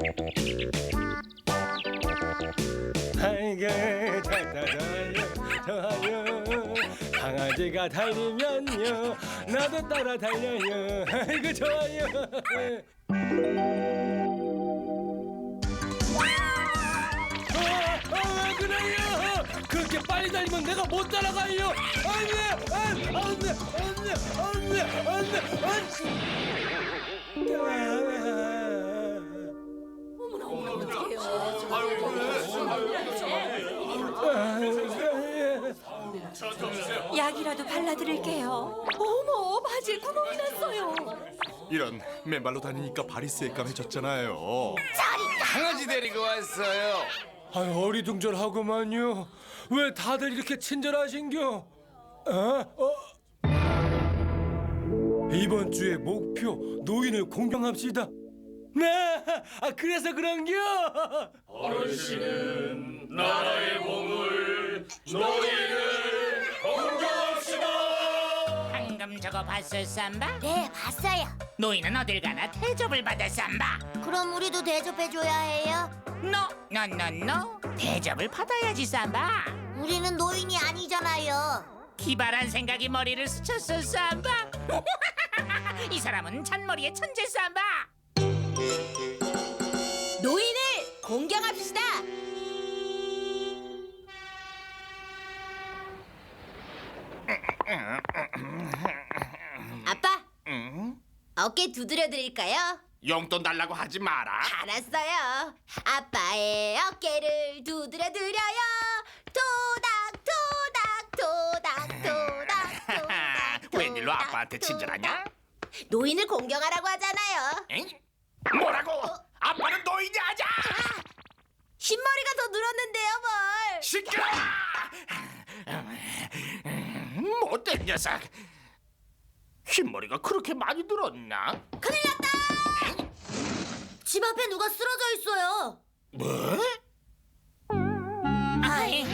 아이고 달달달요 좋아요. 강아지가 달리면요 나도 따라 달려요. 아이고 좋아요. 아, 아, 왜 그래요? 그렇게 빨리 달리면 내가 못 따라가요? 안돼 안돼 안돼 안돼 안돼 안돼 약이라도 발라드릴게요. 어머, 바지에 구멍이 났어요. 이런 맨발로 다니니까 발이 새까매졌잖아요. 강아지 데리고 왔어요. 아유 어리둥절하구만요. 왜 다들 이렇게 친절하신겨? 어? 어? 이번 주의 목표 노인을 공경합시다. 네, 아 그래서 그런겨. 방금 저거 봤어 삼바? 네, 봤어요. 노인은 어딜 가나 대접을 받아 삼바 그럼 우리도 대접해줘야 해요? 노! 노 노 노 대접을 받아야지 삼바 우리는 노인이 아니잖아요. 기발한 생각이 머리를 스쳤어 삼바 이 사람은 잔머리의 천재 삼바 노인을 공경합시다. 아빠, 어깨 두드려 드릴까요? 용돈 달라고 하지 마라. 알았어요. 아빠의 어깨를 두드려 드려요. 토닥 토닥 토닥 토닥 토닥. 웬일로 아빠한테. 친절하냐? 노인을 공경하라고 하잖아요. 엥? 뭐라고? 아빠는 노인이 아자! 흰머리가 더 늘었는데요, 뭘? 시끄러! 못된 녀석. 흰머리가 그렇게 많이 늘었나? 큰일 났다! 집 앞에 누가 쓰러져 있어요. 뭐? 아이고,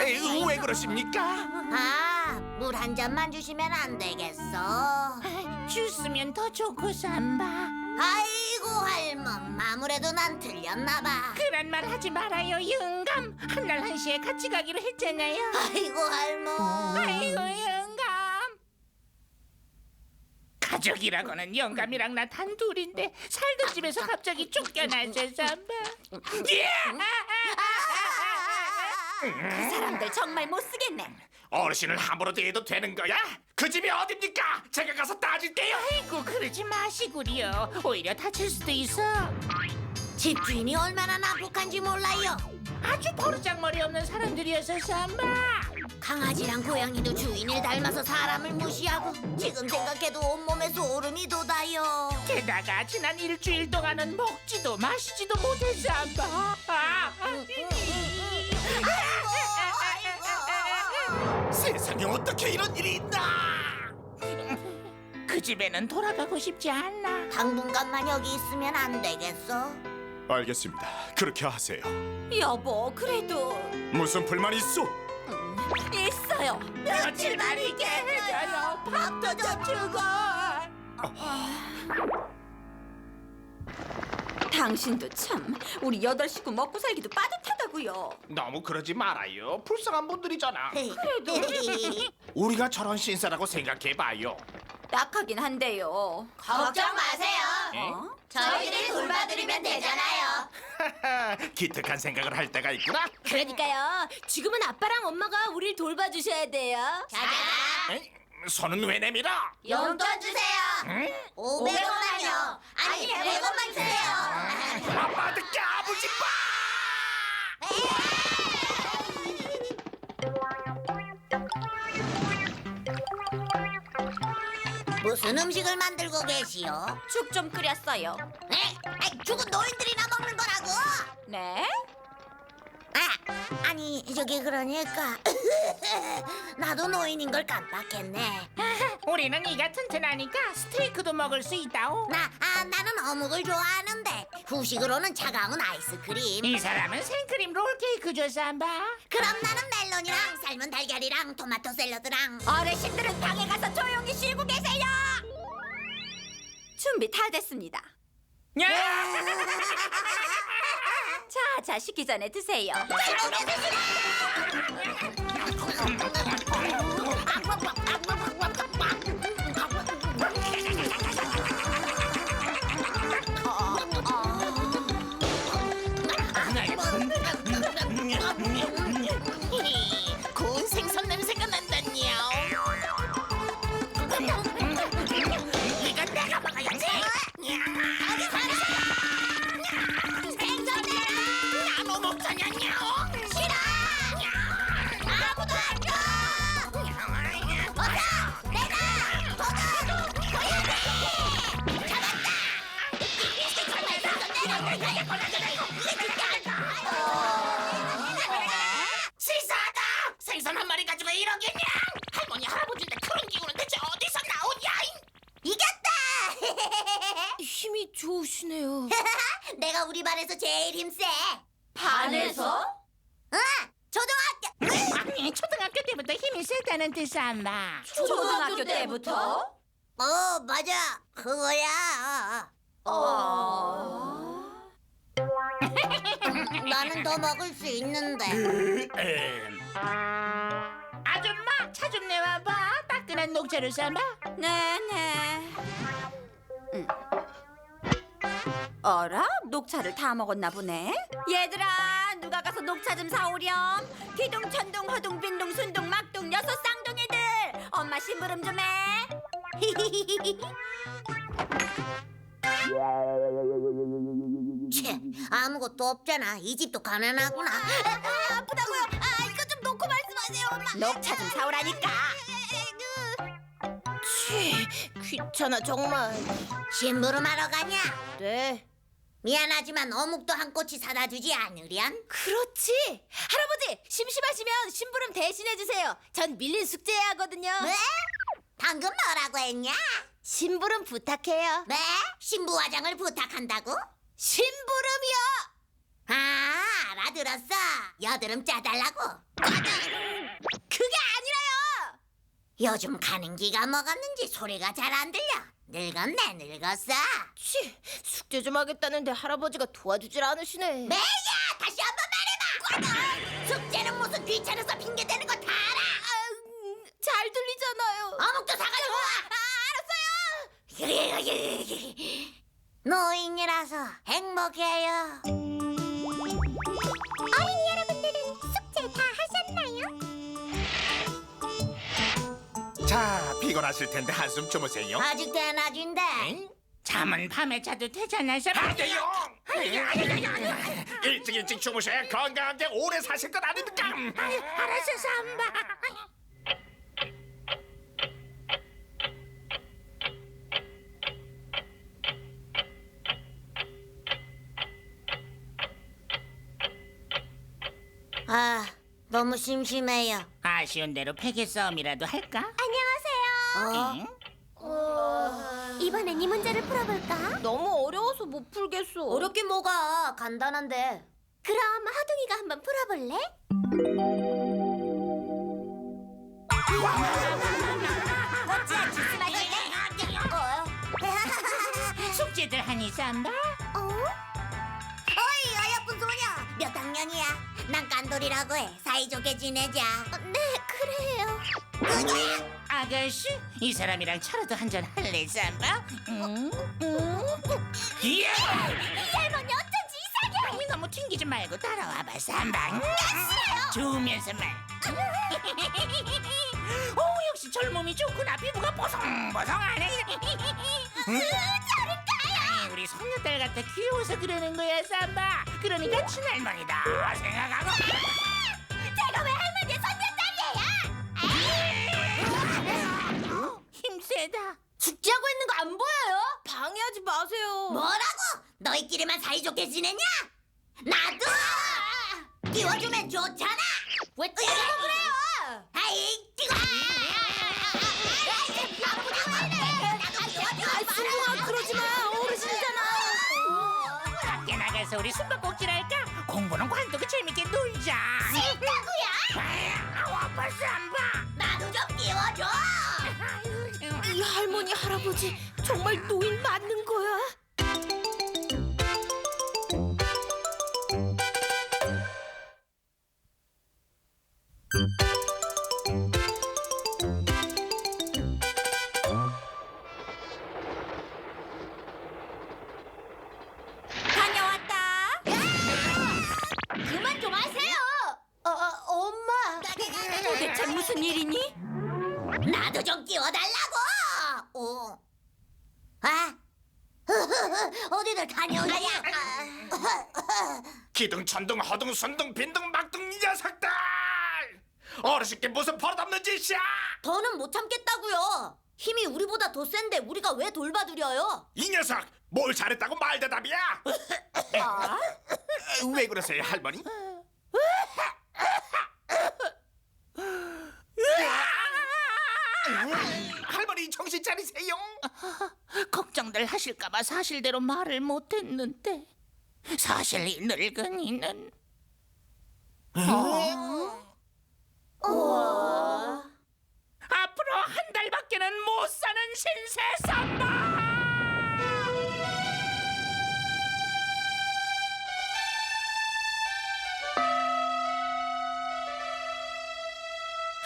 에이, 왜 그러십니까? 아, 물 한 잔만 주시면 안 되겠어? 주스면 더 좋고 삼바 아이고, 할멈. 아무래도 난 틀렸나 봐. 그런 말 하지 말아요 영감 한날 한시에 같이 가기로 했잖아요 아이고, 할멈. 아이고 영감 가족이라고는 영감이랑 나 단 둘인데 살던 집에서 갑자기 쫓겨나서 삼바 예! 그 사람들 정말 못 쓰겠네. 어르신을 함부로 대해도 되는 거야? 그 집이 어딥니까? 제가 가서 따질게요. 아이고 그러지 마시구려 오히려 다칠 수도 있어 집주인이 얼마나 난폭한지 몰라요. 아주 버르장머리 없는 사람들이어서 삼바 강아지랑 고양이도 주인을 닮아서 사람을 무시하고 지금 생각해도 온몸에 소름이 돋아요. 게다가 지난 일주일 동안은 먹지도 마시지도 못해 삼바 아, 세상에 어떻게 이런 일이 있나? 그 집에는 돌아가고 싶지 않나 당분간만 여기 있으면 안 되겠어? 알겠습니다. 그렇게 하세요. 여보, 그래도 무슨 불만 있어? 있어요. 며칠만 있게 해줘요 밥도 좀 주고 당신도 참 우리 여덟 식구 먹고 살기도 빠듯하다고요. 너무 그러지 말아요. 불쌍한 분들이잖아. 우리가 저런 신세라고 생각해봐요. 딱하긴 한데요. 걱정 마세요. 어? 저희들이 돌봐드리면 되잖아요. 기특한 생각을 할 때가 있구나. 그러니까요. 지금은 아빠랑 엄마가 우리를 돌봐주셔야 돼요. 자자, 에이, 손은 왜 내밀어? 용돈 주세요. 500원만요. 아니, 100원만 주세요. 아빠한테 까불지 무슨 음식을 만들고 계시오? 죽 좀 끓였어요. 네? 아이, 죽은 노인들이나 먹는 거라고? 네? 아, 아니 저기 그러니까 나도 노인인 걸 깜빡했네. 우리는 이가 튼튼하니까 스테이크도 먹을 수 있다오 나 아, 나는 어묵을 좋아하는데 후식으로는 차가운 아이스크림. 이 사람은 생크림 롤케이크 줘 삼바 그럼 나는 멜론이랑 삶은 달걀이랑 토마토 샐러드랑 어르신들은 방에 가서 조용히 쉬고 계세요. 준비 다 됐습니다. 야! 자, 자 식기 전에 드세요. 뜻 삼바. 초등학교 때부터? 어, 맞아. 그거야. 어. 나는 더 먹을 수 있는데. 아줌마 차 좀 내와봐. 따끈한 녹차를 삼바. 네네. 음. 어라? 녹차를 다 먹었나 보네. 얘들아, 누가 가서 녹차 좀 사오렴. 기둥, 천둥, 허둥, 빈둥, 순둥, 막둥, 여섯 쌍둥이들. 엄마 심부름 좀 해. 채, 아무것도 없잖아. 이 집도 가난하구나. 아, 아프다고요? 아, 이거 좀 놓고 말씀하세요, 엄마. 녹차 좀 사오라니까. 치, 귀찮아 정말. 심부름하러 가냐? 네. 미안하지만 어묵도 한 꼬치 사다 주지 않으련? 그렇지. 할아버지, 심심하시면 심부름 대신해 주세요. 전 밀린 숙제해야 하거든요. 왜? 방금 뭐라고 했냐? 심부름 부탁해요. 네? 신부 화장을 부탁한다고? 심부름이요. 아, 알아들었어. 여드름 짜달라고. 그게 아니라요. 요즘 가는 기가 먹었는지 소리가 잘 안 들려. 늙었네, 늙었어. 치, 숙제 좀 하겠다는데 할아버지가 도와주질 않으시네. 매야, 다시 한 번 말해봐. 숙제는 무슨 귀찮아서 핑계 대는 거 다 알아. 아, 잘 들리잖아요. 어묵도 사가지고 와. 알았어요. 노인이라서 행복해요. 피곤하실 텐데 한숨 주무세요. 아직 대낮인데. 잠은 밤에 자도 되잖아 삼바. 안 돼요. 일찍 일찍 주무셔야 건강하게 오래 사실 것 아닙니까? 알았어 삼바. 아, 너무 심심해요. 아쉬운 대로 패기 싸움이라도 할까? 안녕하세요. 응? 이번엔 이 문제를 풀어볼까? 너무 어려워서 못 풀겠어. 어렵긴 뭐가 간단한데. 그럼 하둥이가 한번 풀어볼래? 숙제들 하니 삼바? 어? 어이 어여쁜 소녀 몇 학년이야? 난 깐돌이라고 해 사이좋게 지내자 네 그래요 아가씨 이 사람이랑 차라도 한잔 할래 삼바? 응? 응? 예! 할머니 어쩐지 이상해 아니 너무 튕기지 말고 따라와봐 삼바 좋으면서 말 오 역시 젊음이 좋구나 피부가 보송보송하네 잘할까요? 우리 손녀딸 같아 귀여워서 그러는 거야 삼바 그러니까 친할머니다 생각하고 힘세다 숙제하고 있는 거 안 보여요? 방해하지 마세요. 뭐라고? 너희끼리만 사이좋게 지내냐? 나도 끼워주면 좋잖아 왜 때리고 그래요? 아이 뜨거 승부가 그러지 마. 어르신이잖아. 밖에 나가서 우리 숨바꼭질 할까? 공부는 관두고 재밌게 놀자 싫다 아버지? 정말 노인 맞는 천둥 허둥 순둥 빈둥 막둥 이 녀석들 어르신께 무슨 버릇없는 짓이야 더는 못 참겠다고요. 힘이 우리보다 더 센데 우리가 왜 돌봐드려요? 이 녀석 뭘 잘했다고 말대답이야 아? 왜 그러세요 할머니? 할머니 정신 차리세요 걱정들 하실까봐 사실대로 말을 못했는데 사실 이 늙은이는 앞으로 한 달밖에는 못 사는 신세 삼바.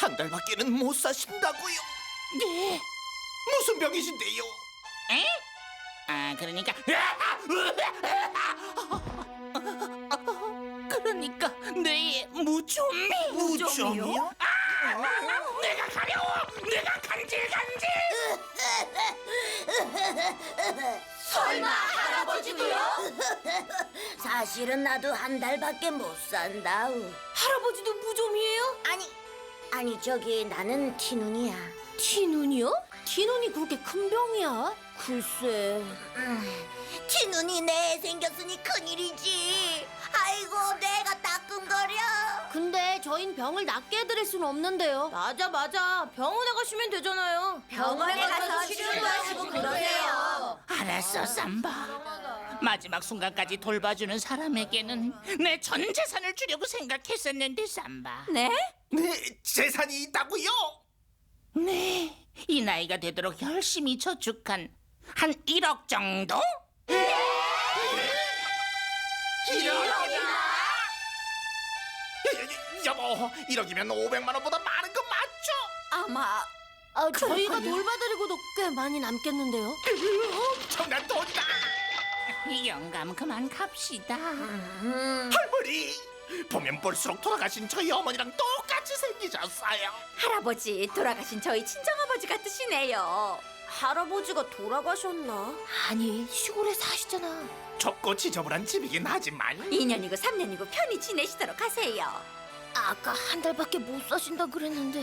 한 달밖에는 못 사신다고요 네. 무슨 병이신데요? 에? 아 그러니까 그러니까 무좀이 무좀이요? 내가 가려워 내가 간질간질 설마 할아버지도요? 사실은 나도 한 달밖에 못 산다. 할아버지도 무좀이에요? 아니, 아니 저기 나는 티눈이야. 티눈이요? 티눈이 그렇게 큰 병이야? 글쎄. 티눈이 내 생겼으니 큰일이지. 아이고 내가 따끔거려. 근데 저흰 병을 낫게 해드릴 순 없는데요. 맞아 맞아. 병원에 가시면 되잖아요. 병원에 가서 치료도 하시고 그러세요. 알았어 삼바 마지막 순간까지 돌봐주는 사람에게는 내 전 재산을 주려고 생각했었는데 삼바 네? 네 재산이 있다고요? 네 이 나이가 되도록 열심히 저축한 한 1억 정도? 여보 1억이면 500만 원보다 많은 거 맞죠? 아마 아, 저희가 돌봐드리고도 꽤 많이 남겠는데요. 엄청난 돈이다 영감 그만 갑시다 할머니 보면 볼수록 돌아가신 저희 어머니랑 똑같이 생기셨어요 할아버지 돌아가신 저희 친정아버지 같으시네요. 할아버지가 돌아가셨나? 아니, 시골에 사시잖아. 좁고 지저분한 집이긴 하지만 2년이고 3년이고 편히 지내시도록 하세요. 아까 한 달밖에 못 사신다 그랬는데.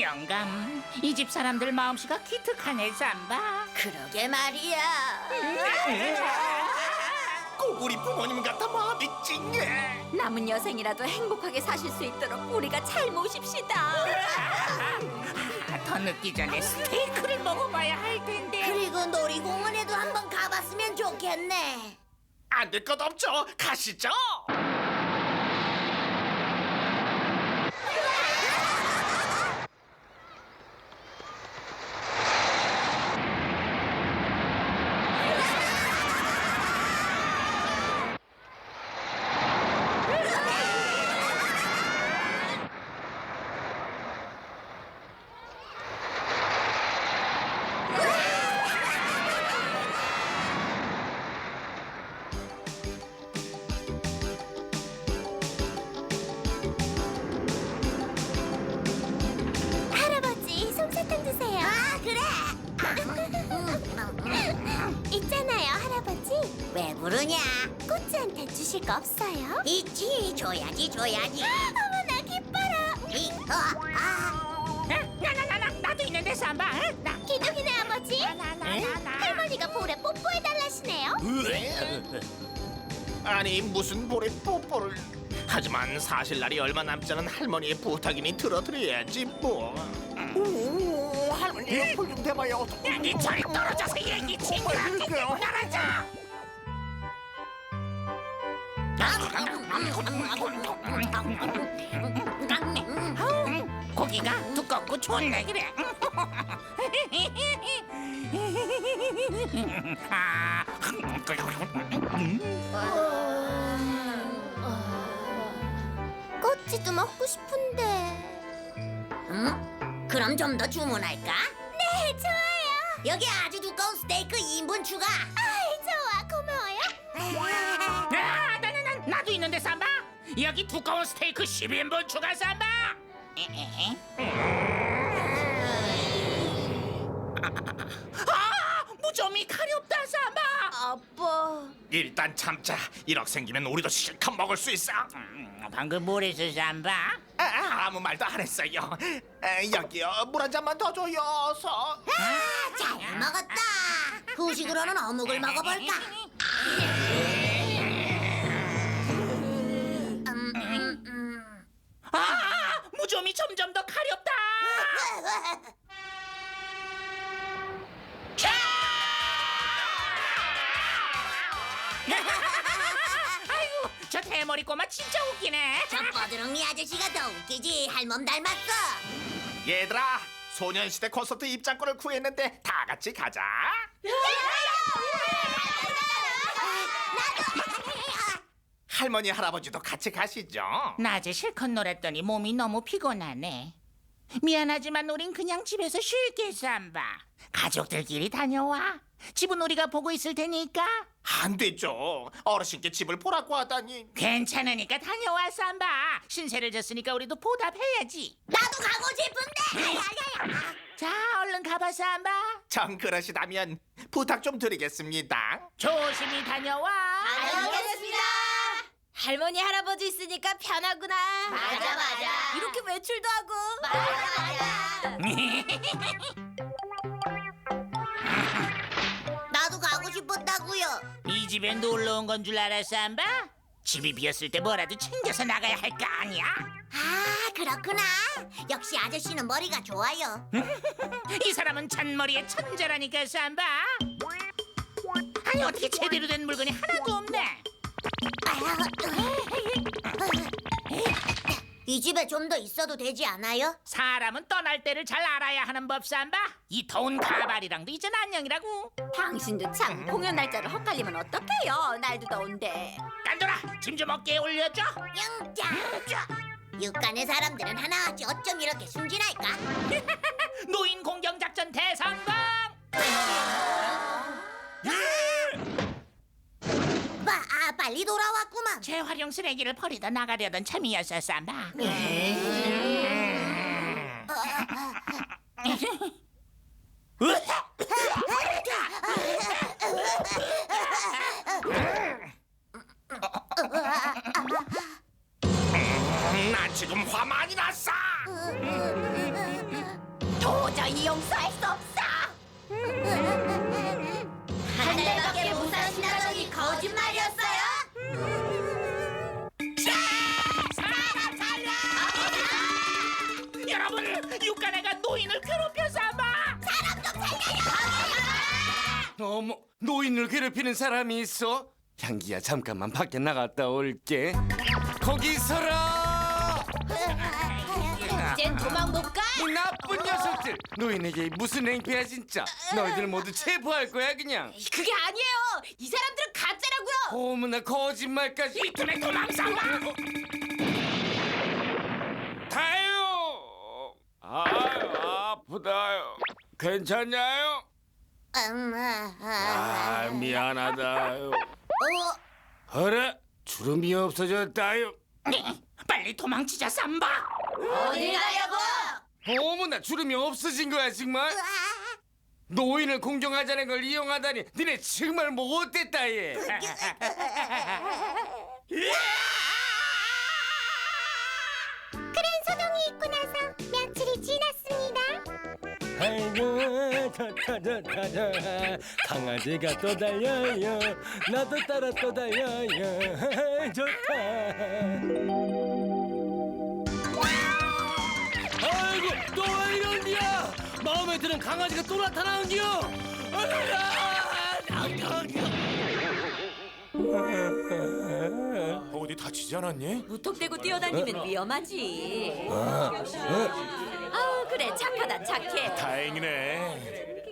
영감 이 집 사람들 마음씨가 기특하네 삼바 그러게 말이야. 꼭 우리 부모님 같아 마음이 찡해 남은 여생이라도 행복하게 사실 수 있도록 우리가 잘 모십시다. 아, 더 늦기 전에 스테이크를 먹어봐야 할 텐데 그리고 놀이공원에도 한번 가봤으면 좋겠네. 안 될 것 없죠 가시죠 왜 부르냐? 꽃주한테 주실 거 없어요? 있지, 줘야지, 줘야지. 어머나, 기뻐라. 이, 어, 아. 나나나나 나도 있는데 삼바 어? 나 기둥이네, 아버지. 나나나나 할머니가 볼에 뽀뽀해달라시네요. 아니 무슨 볼에 뽀뽀를 하지만 사실 날이 얼마 남지 않은 할머니의 부탁이니 들어드려야지 뭐 오, 할머니 옆을 좀 대봐요 네 저리 떨어져서 얘기 친구한테 떨어져 고기가 두껍고 좋네 그래 아, 꼬치도 먹고 싶은데. 응? 그럼 좀 더 주문할까? 네, 좋아요. 여기 아주 두꺼운 스테이크 2인분 추가. 아이, 좋아. 고마워요. 아, 나, 나도 있는데 삼바 여기 두꺼운 스테이크 10인분 추가 삼바 아 무좀이 가렵다 삼바 아빠. 일단 참자. 1억 생기면 우리도 실컷 먹을 수 있어. 음, 방금 뭐랬어 삼바? 아, 아무 말도 안 했어요. 에, 여기요, 물 한 잔만 더 줘요. 어서. 아, 잘 먹었다. 후식으로는 어묵을 먹어볼까? 아 무좀이 점점 더 가렵다. 아이고 저 대머리 꼬마 진짜 웃기네. 저 뻐드렁이 아저씨가 더 웃기지. 할멈 닮았어. 얘들아, 소년시대 콘서트 입장권을 구했는데 다 같이 가자. 할머니 할아버지도 같이 가시죠. 낮에 실컷 놀았더니 몸이 너무 피곤하네. 미안하지만 우린 그냥 집에서 쉴게 삼바. 가족들끼리 다녀와. 집은 우리가 보고 있을 테니까. 안 되죠. 어르신께 집을 보라고 하다니. 괜찮으니까 다녀와 삼바. 신세를 졌으니까 우리도 보답해야지. 나도 가고 싶은데. 자 얼른 가봐 삼바. 정 그러시다면 부탁 좀 드리겠습니다. 조심히 다녀와. 알겠습니다. 할머니 할아버지 있으니까 편하구나. 맞아, 맞아. 이렇게 외출도 하고. 맞아, 맞아. 나도 가고 싶었다고요. 이 집에 놀러 온 건 줄 알아 삼바? 집이 비었을 때 뭐라도 챙겨서 나가야 할 거 아니야? 아, 그렇구나. 역시 아저씨는 머리가 좋아요. 이 사람은 잔머리의 천재라니까 삼바. 아니 어떻게 제대로 된 물건이 하나도 없네. 이 집에 좀 더 있어도 되지 않아요? 사람은 떠날 때를 잘 알아야 하는 법 삼바. 이 더운 가발이랑도 이젠 안녕이라고. 당신도 참 공연 날짜를 헛갈리면 어떡해요? 날도 더운데. 깐돌아 짐 좀 어깨에 올려줘. 영자. 육간의 사람들은 하나같이 어쩜 이렇게 순진할까? 노인 공격 작전 대성공. 봐, 아, 빨리 돌아왔구만. 재활용 쓰레기를 버리다 나가려던 참이었어 삼바. 음, 사람이 있어? 향기야, 잠깐만 밖에 나갔다 올게. 거기 서라! 이젠 도망 못 가. 이 나쁜 녀석들! 노인에게 무슨 행패야 진짜? 너희들 모두 체포할 거야 그냥. 그게 아니에요. 이 사람들은 가짜라고요. 어머나 거짓말까지. 이 눈에 도망 삼바. 다요. 아유 아프다요. 괜찮냐요? 음, 아, 아, 아 미안하다요. 어, 어라 주름이 없어졌다요. 빨리 도망치자 삼바. 어디 가려고? 어머나 주름이 없어진 거야 정말? 노인을 공경하자는 걸 이용하다니 니네 정말 못됐다 얘. 좋다 좋아 강아지가 또 달려요 나도 따라 또 달려요 좋다 아이고 또 왜 이러냐? 마음에 드는 강아지가 또 나타나는겨. 어디 다치지 않았니? 무턱대고 뛰어다니면 위험하지. 아우 그래 착하다 착해. 다행이네.